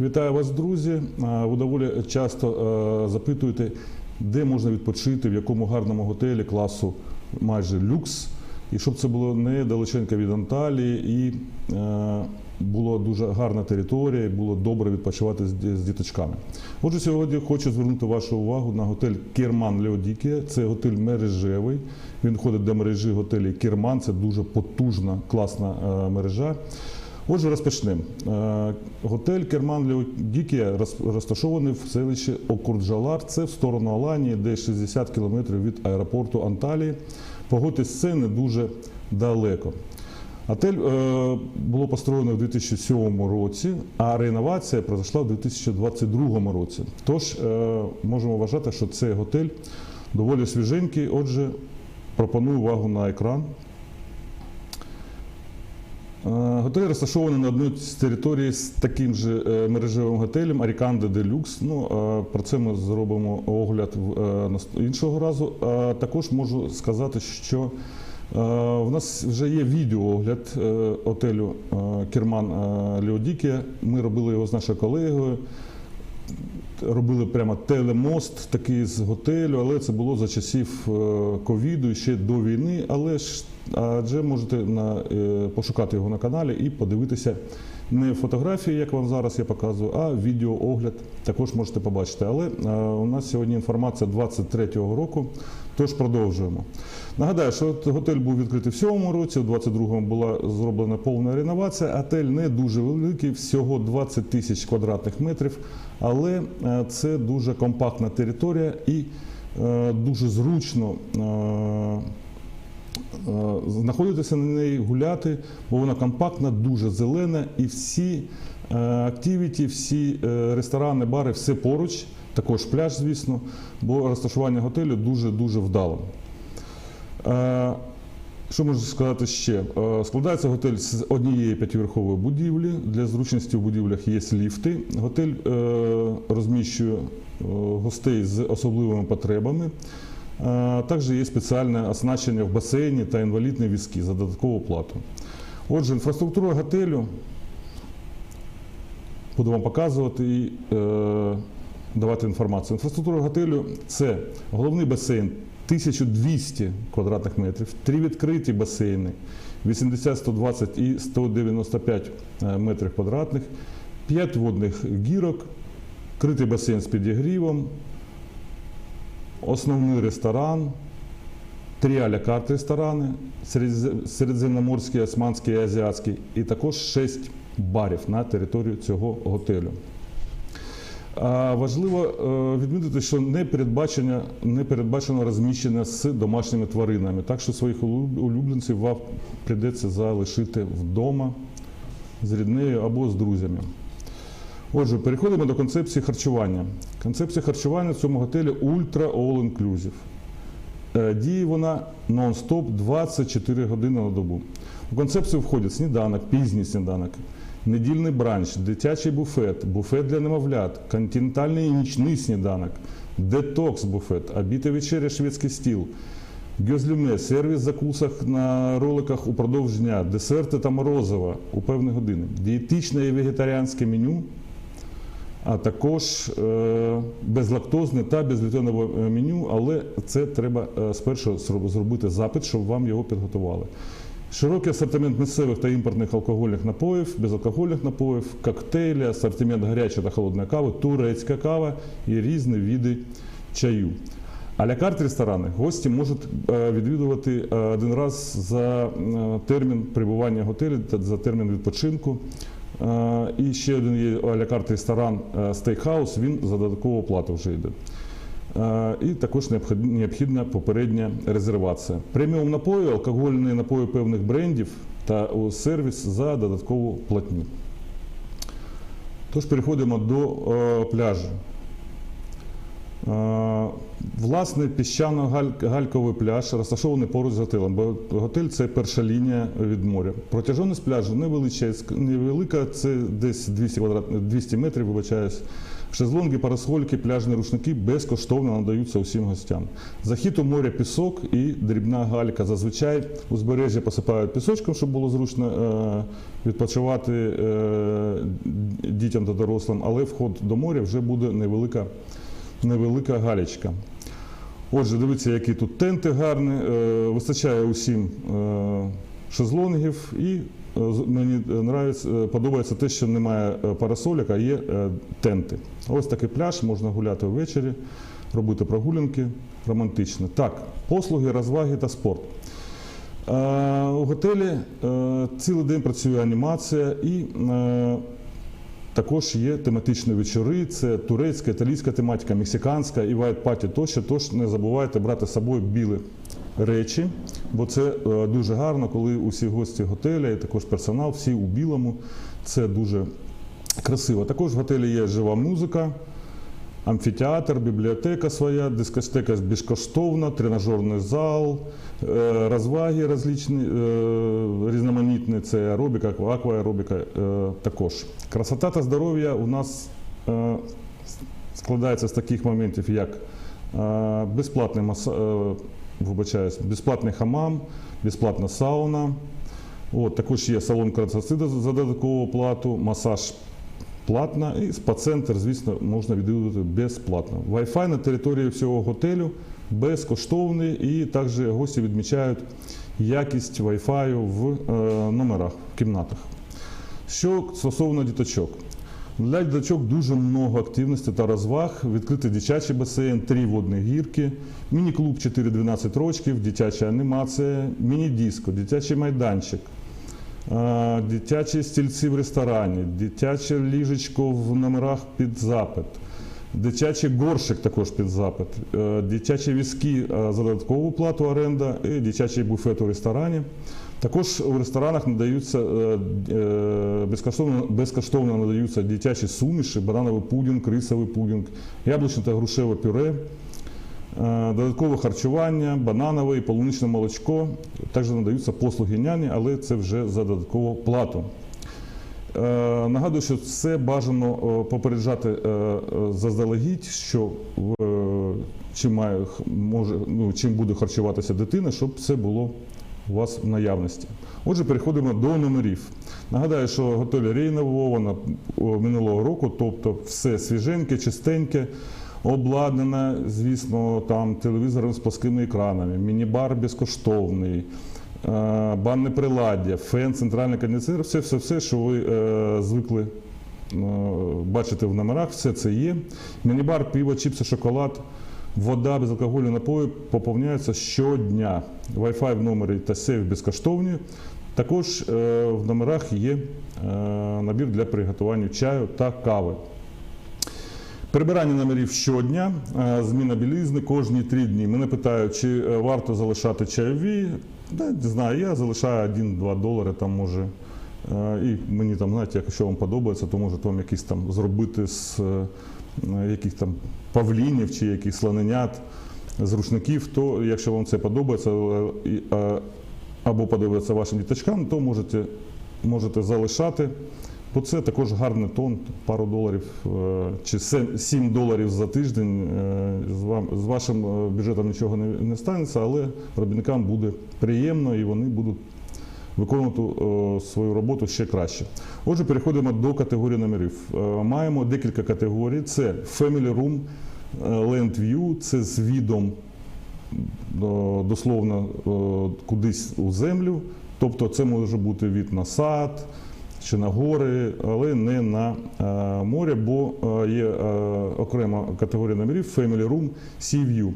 Вітаю вас, друзі. Ви доволі часто е, запитуєте, де можна відпочити, в якому гарному готелі класу майже люкс, і щоб це було недалеченько від Анталії і е, була дуже гарна територія, і було добре відпочивати з, діточками. Отже, сьогодні хочу звернути вашу увагу на готель Керман Леодікія. Це готель мережевий. Він входить до мережі готелів Керман. Це дуже потужна, класна е, мережа. Отже, розпочнемо. Е, Готель Керман Леодікія розташований в селищі Окурджалар. Це в сторону Аланії, де 60 кілометрів від аеропорту Анталії. Погодьтесь, це не дуже далеко. Готель е, було построєно в 2007 році, а реновація пройшла в 2022 році. Тож е, можемо вважати, що цей готель доволі свіженький. Отже, пропоную увагу на екран. Е, Готель розташований на одній з територій з таким же е, мережевим готелем Аріканде Делюкс. Ну, е, про це ми зробимо огляд іншого разу. Також можу сказати, що в нас вже є відеоогляд готелю Керман е, Леодікія. Ми робили його з нашою колегою. Робили прямо телемост такий з готелю, але це було за часів ковіду і ще до війни. Але ж адже можете на, е, пошукати його на каналі і подивитися не фотографії, як вам зараз я показую, а відеоогляд також можете побачити. Але е, у нас сьогодні інформація 23-го року, тож продовжуємо. Нагадаю, що готель був відкритий в 7 році, у 22-му була зроблена повна реновація. Готель не дуже великий, всього 20 тисяч квадратних метрів, але е, це дуже компактна територія і дуже зручно. Е, знаходитися на неї, гуляти, бо вона компактна, дуже зелена, і всі е, активіті, всі е, ресторани, бари, все поруч, також пляж, звісно, бо розташування готелю дуже-дуже вдало. Що можу сказати ще? Складається готель з однієї п'ятиверхової будівлі. Для зручності в будівлях є ліфти. Готель розміщує гостей з особливими потребами. Також є спеціальне оснащення в басейні та інвалідні візки за додаткову плату. Отже, інфраструктура готелю буду вам показувати і е, давати інформацію. Інфраструктура готелю це головний басейн 1200 квадратних метрів, три відкриті басейни 80, 120 і 195 е, метрів квадратних, 5 водних гірок, критий басейн з підігрівом, основний ресторан, три а-ля карт ресторани, середземноморський, османський і азіатський, і також 6 барів на територію цього готелю. Важливо е, відмітити, що не передбачено, не передбачено розміщення з домашніми тваринами, так що своїх улюбленців вам прийдеться залишити вдома з ріднею або з друзями. Отже, переходимо до концепції харчування. Концепція харчування в цьому готелі ультра all inclusive. Е, Діє вона нон-стоп 24 години на добу. У концепцію входять сніданок, пізній сніданок, недільний бранч, дитячий буфет, буфет для немовлят, континентальний і нічний сніданок, детокс-буфет, обід і вечеря шведський стіл, гьозлюме, сервіс закусок на роликах упродовж дня, десерти та морозива у певні години, дієтичне і вегетаріанське меню, а також е, безлактозне та безглютенове меню, але це треба е, спершу зробити запит, щоб вам його підготували. Широкий асортимент місцевих та імпортних алкогольних напоїв, безалкогольних напоїв, коктейлі, асортимент гарячої та холодної кави, турецька кава і різні види чаю. А карт ресторани гості можуть е, відвідувати один раз за термін перебування в готелі та за термін відпочинку. Е, І ще один є алякарт ресторан стейкхаус, він за додаткову плату вже йде. Е, І також необхідна попередня резервація. Преміум напої, алкогольні напої певних брендів та сервіс за додаткову платню. Тож переходимо до е, пляжу. Е, Власне, піщано-гальковий пляж розташований поруч з готелем, бо готель це перша лінія від моря. Протяжність пляжу невелика, це десь 200, квадрат, 200 метрів, вибачаюсь. Шезлонги, парасольки, пляжні рушники безкоштовно надаються усім гостям. Захід у моря пісок і дрібна галька. Зазвичай узбережжя посипають пісочком, щоб було зручно е, відпочивати е, дітям та дорослим, але вход до моря вже буде невелика, невелика галічка. Отже, дивіться, які тут тенти гарні. Е, Вистачає усім е, шезлонгів і е, мені подобається те, що немає парасолік, а є тенти. Ось такий пляж, можна гуляти ввечері, робити прогулянки романтично. Так, послуги, розваги та спорт. У готелі цілий день працює анімація і також є тематичні вечори, це турецька, італійська тематика, мексиканська і вайт-паті тощо. Тож не забувайте брати з собою білі речі, бо це е, дуже гарно, коли усі гості готеля і також персонал, всі у білому. Це дуже красиво. Також в готелі є жива музика. Амфітеатр, бібліотека своя, дискотека безкоштовна, тренажерний зал, е, розваги различні, е, різноманітні, це аеробіка, акваеробіка е, також. Красота та здоров'я у нас складається з таких моментів, як безплатний вибачаюсь, безплатний хамам, безплатна сауна. От, також є салон краси за додаткову плату, масаж платно і спа-центр, звісно, можна відвідувати безплатно. Wi-Fi на території всього готелю безкоштовний і також гості відмічають якість Wi-Fi в е, номерах, в кімнатах. Що стосовно діточок. Для діточок дуже много активностей та розваг. Відкритий дитячий басейн, три водні гірки, міні-клуб 4-12 років, дитяча анімація, міні-диско, дитячий майданчик, дитячі стільці в ресторані, дитяче ліжечко в номерах під запит, дитячий горщик також під запит, е, дитячі візки е, за додаткову плату оренда і дитячий буфет у ресторані. Також у ресторанах надаються е, безкоштовно, безкоштовно надаються дитячі суміші, банановий пудінг, рисовий пудінг, яблучне та грушеве пюре, додаткове харчування, бананове і полуничне молочко. Також надаються послуги няні, але це вже за додаткову плату. Е, Нагадую, що це бажано е, попереджати е, е, заздалегідь, що е, чим, має, може, ну, чим буде харчуватися дитина, щоб це було у вас в наявності. Отже, переходимо до номерів. Нагадаю, що готель ренововано о, минулого року, тобто все свіженьке, чистеньке, обладнане, звісно, там телевізором з плоскими екранами, міні-бар безкоштовний. е, Банне приладдя, фен, центральний кондиціонер, все, все, все, що ви е, звикли е, бачити в номерах, все це є. Міні-бар, пиво, чіпси, шоколад, вода, безалкогольні напої поповняються щодня. Wi-Fi в номері та сейф безкоштовні. Також е, в номерах є е, набір для приготування чаю та кави. Прибирання номерів щодня, е, зміна білизни кожні три дні. Мене питають, чи е, варто залишати чайові. Не знаю, я залишаю 1-2 долари там може. Е, І мені там, знаєте, якщо вам подобається, то може вам якісь там зробити з яких там павлінів чи якихось слоненят, з рушників, то якщо вам це подобається або подобається вашим діточкам, то можете, можете залишати. Бо це також гарний тон, пару доларів е, чи 7 доларів за тиждень. е, З вашим е, бюджетом нічого не, не станеться, але робітникам буде приємно і вони будуть виконувати свою роботу ще краще. Отже, переходимо до категорії номерів. Маємо декілька категорій: це Family Room, Land View, це з відом дословно кудись у землю. Тобто це може бути від на сад чи на гори, але не на е, море, бо е, є е, окрема категорія номерів Family Room Sea View.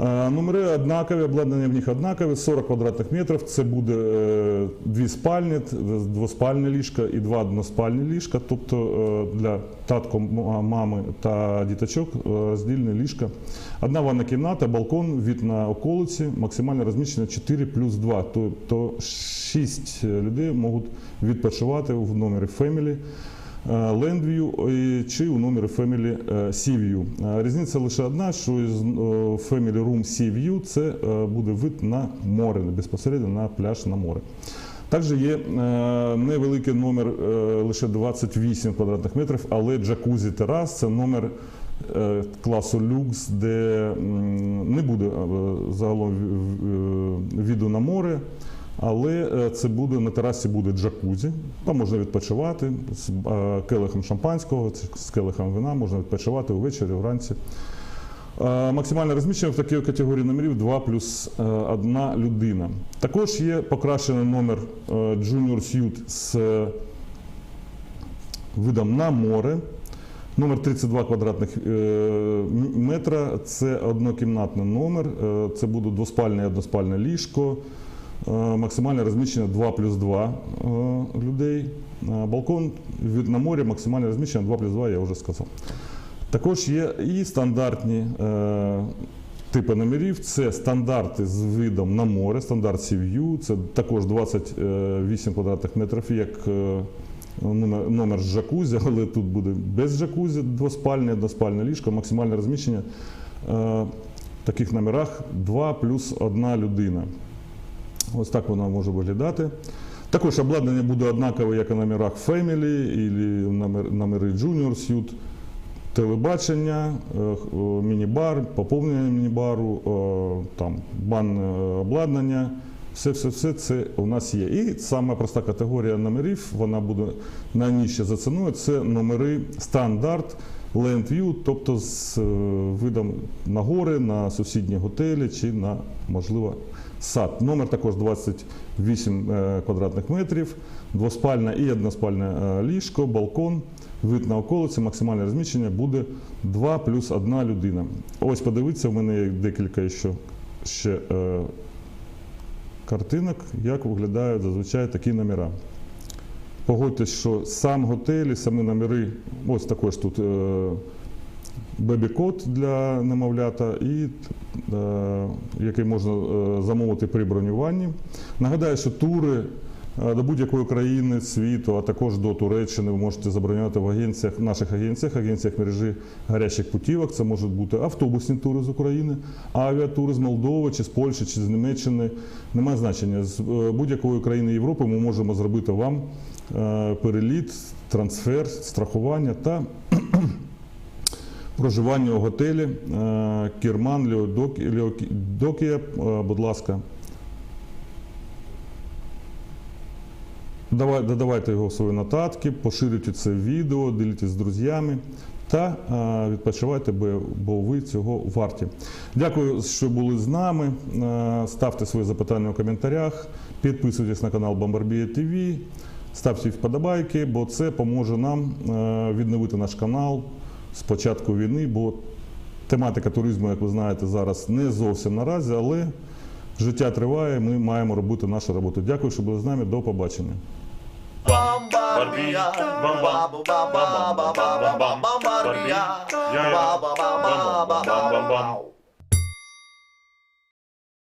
Е, Номери однакові, обладнання в них однакові, 40 квадратних метрів. Це буде е, дві спальні, двоспальне ліжка і два односпальні ліжка. Тобто е, для татко, мами та діточок е, роздільне ліжка. Одна ванна кімната, балкон, від на околиці, максимальне розміщення 4 плюс 2. Тобто 6 людей можуть відпочивати в номері Family. Е, Landview чи у номері Family е, Sea View. Е, Різниця лише одна, що е, Family Room Sea View це е, буде вид на море, безпосередньо на пляж на море. Також є е, невеликий номер, е, лише 28 квадратних метрів, але джакузі терас це номер е, класу люкс, де не буде е, загалом е, віду на море. Але е, це буде на терасі буде джакузі. Там можна відпочивати з е, келихом шампанського, з келихом вина, можна відпочивати увечері, вранці. Е, Максимальне розміщення в такій категорії номерів 2 плюс 1 людина. Також є покращений номер Junior Suite з видом на море. Номер 32 квадратних метра. Це однокімнатний номер. Це буде двоспальне і односпальне ліжко. Е, Максимальне розміщення 2 плюс 2 е, людей. Е, Балкон на морі, максимальне розміщення 2 плюс 2, я вже сказав. Також є і стандартні типи номерів. Це стандарти з видом на море, стандарт Sea Це також 28 квадратних метрів, як номер, з джакузі, але тут буде без джакузі, двоспальне, односпальне ліжко, максимальне розміщення. В таких номерах 2 плюс 1 людина. Ось так воно може виглядати. Також обладнання буде однакове, як і на номерах Family, і номери Junior Suite телебачення, е, о, міні-бар, поповнення міні-бару, о, там банне обладнання. Все, все, все це у нас є. І сама проста категорія номерів, вона буде найнижче за ціною. Це номери стандарт Land View, тобто з е, видом на гори, на сусідні готелі чи на, можливо, сад. Номер також 28 е, квадратних метрів, двоспальне і односпальне ліжко, балкон, вид на околиці, максимальне розміщення буде 2 плюс 1 людина. Ось подивіться, в мене є декілька ще, ще е, картинок, як виглядають зазвичай такі номера. Погодьтесь, що сам готель і самі номери, ось також тут е, бебі-код для немовлята, і, е, який можна е, замовити при бронюванні. Нагадаю, що тури е, до будь-якої країни світу, а також до Туреччини ви можете забронювати в агенціях, наших агенціях, агенціях мережі гарячих путівок. Це можуть бути автобусні тури з України, авіатури з Молдови, чи з Польщі, чи з Німеччини. Немає значення. З е, будь-якої країни Європи ми можемо зробити вам переліт, трансфер, страхування та проживання у готелі е, Кірман Докія, е, будь ласка. Давай, додавайте його в свої нотатки, поширюйте це відео, діліться з друзями та е, відпочивайте, бо, ви цього варті. Дякую, що були з нами. Ставте свої запитання у коментарях, підписуйтесь на канал Бомбарбія ТВ, ставте вподобайки, бо це поможе нам відновити наш канал з початку війни, бо тематика туризму, як ви знаєте, зараз не зовсім наразі, але життя триває, ми маємо робити нашу роботу. Дякую, що були з нами. До побачення. Barbie, bam bam, bam bam, bam bam, bam bam, Barbie, yeah yeah, bam bam, bam bam, bam bam.